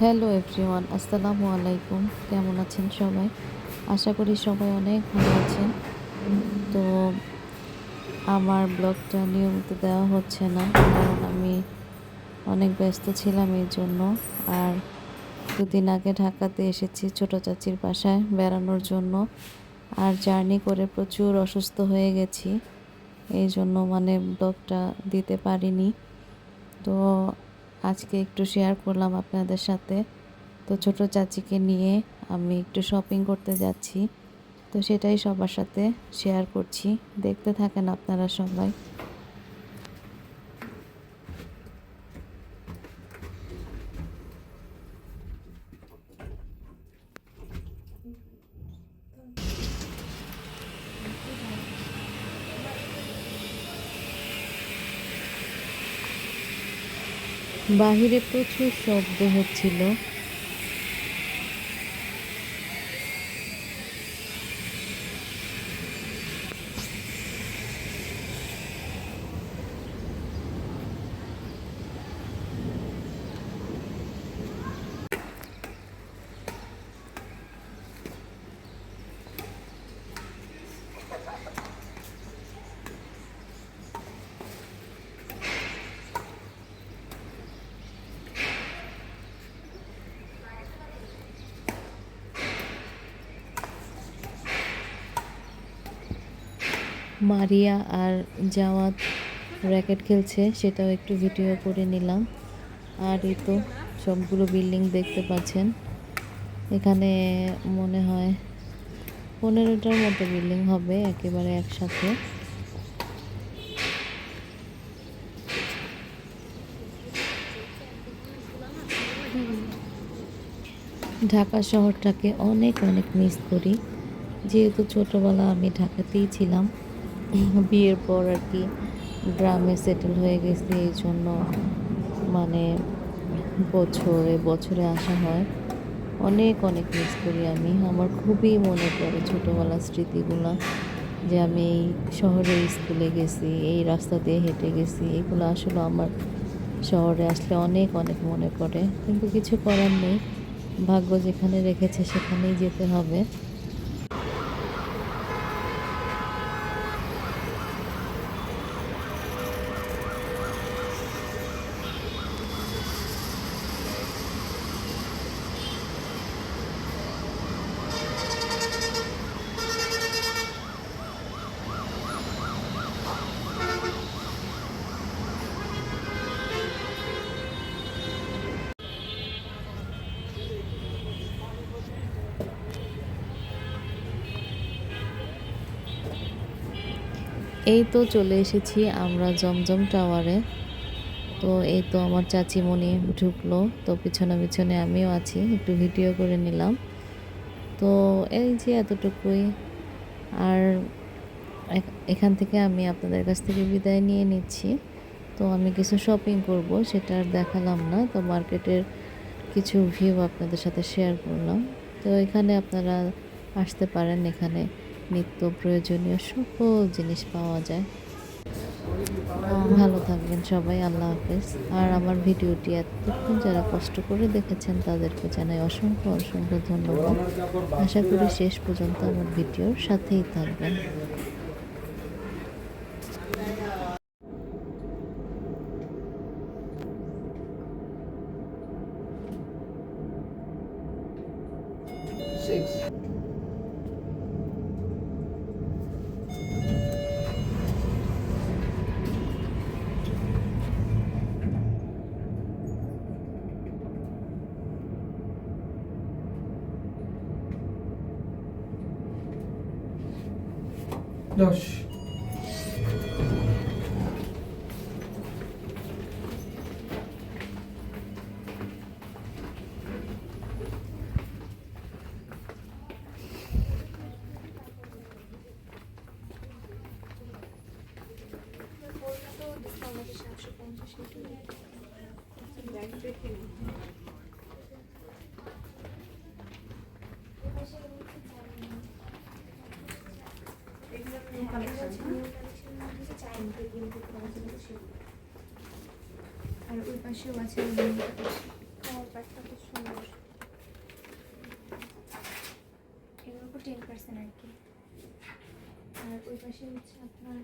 Hello everyone, আসসালামু আলাইকুম। কেমন আছেন সবাই? আশা করি সবাই অনেক ভালো আছেন। তো আমার ব্লগটা নিয়মিত দেওয়া হচ্ছে না, কারণ আমি অনেক ব্যস্ত ছিলাম এই জন্য। আর দুদিন আগে ঢাকাতে এসেছি ছোট চাচির বাসায় বেড়ানোর জন্য। আর জার্নি করে প্রচুর অসুস্থ হয়ে গেছি। এই জন্য মানে ব্লগটা দিতে পারিনি। তো আজকে একটু শেয়ার করলাম আপনাদের সাথে। তো ছোট চাচিকে নিয়ে আমি একটু শপিং করতে যাচ্ছি। তো সেটাই সবার সাথে শেয়ার করছি। দেখতে থাকেন আপনারা সবাই। বাহিরে প্রচুর শব্দ হচ্ছিল। মারিয়া আর জাওয়াত র্যাকেট খেলছে, সেটাও একটু ভিডিও করে নিলাম। আর এই তো সবগুলো বিল্ডিং দেখতে পাচ্ছেন। এখানে মনে হয় পনেরোটার মতো বিল্ডিং হবে একেবারে একসাথে। ঢাকা শহরটাকে অনেক অনেক মিস করি। যেহেতু ছোটোবেলা আমি ঢাকাতেই ছিলাম। বিয়ের পর আর কি গ্রামে সেটেল হয়ে গেছি, এই জন্য মানে বছরে বছরে আসা হয়। অনেক অনেক মিস করি আমি। আমার খুবই মনে পড়ে ছোটোবেলার স্মৃতিগুলো, যে আমি এই শহরে স্কুলে গেছি, এই রাস্তা দিয়ে হেঁটে গেছি, এগুলো আসলে আমার শহরে আসলে অনেক অনেক মনে পড়ে। কিন্তু কিছু করার নেই। ভাগ্য যেখানে রেখেছে সেখানেই যেতে হবে। এই তো চলে এসেছি আমরা জমজম টাওয়ারে। তো এই তো আমার চাচিমণি ঢুকলো। তো পিছনে পিছনে আমিও আছি, একটু ভিডিও করে নিলাম। তো এই যে এতটুকুই। আর এখান থেকে আমি আপনাদের কাছ থেকে বিদায় নিয়ে নিচ্ছি। তো আমি কিছু শপিং করব, সেটা আর দেখালাম না। তো মার্কেটের কিছু ভিউ আপনাদের সাথে শেয়ার করলাম। তো এখানে আপনারা আসতে পারেন এখানে। নিত্য প্রয়োজনীয় সকল জিনিস পাওয়া যায়। ভালো থাকবেন সবাই, আল্লাহ হাফেজ। আর আমার ভিডিওটি এতক্ষণ যারা কষ্ট করে দেখেছেন, তাদেরকে জানাই অসংখ্য অসংখ্য ধন্যবাদ। আশা করি শেষ পর্যন্ত আমার ভিডিওর সাথেই থাকবেন। দশ Thank you. কালেকশন আর ওই পাশেও আছে এগুলো টেন পার্সেন্ট আর কি আর ওই পাশে হচ্ছে আপনার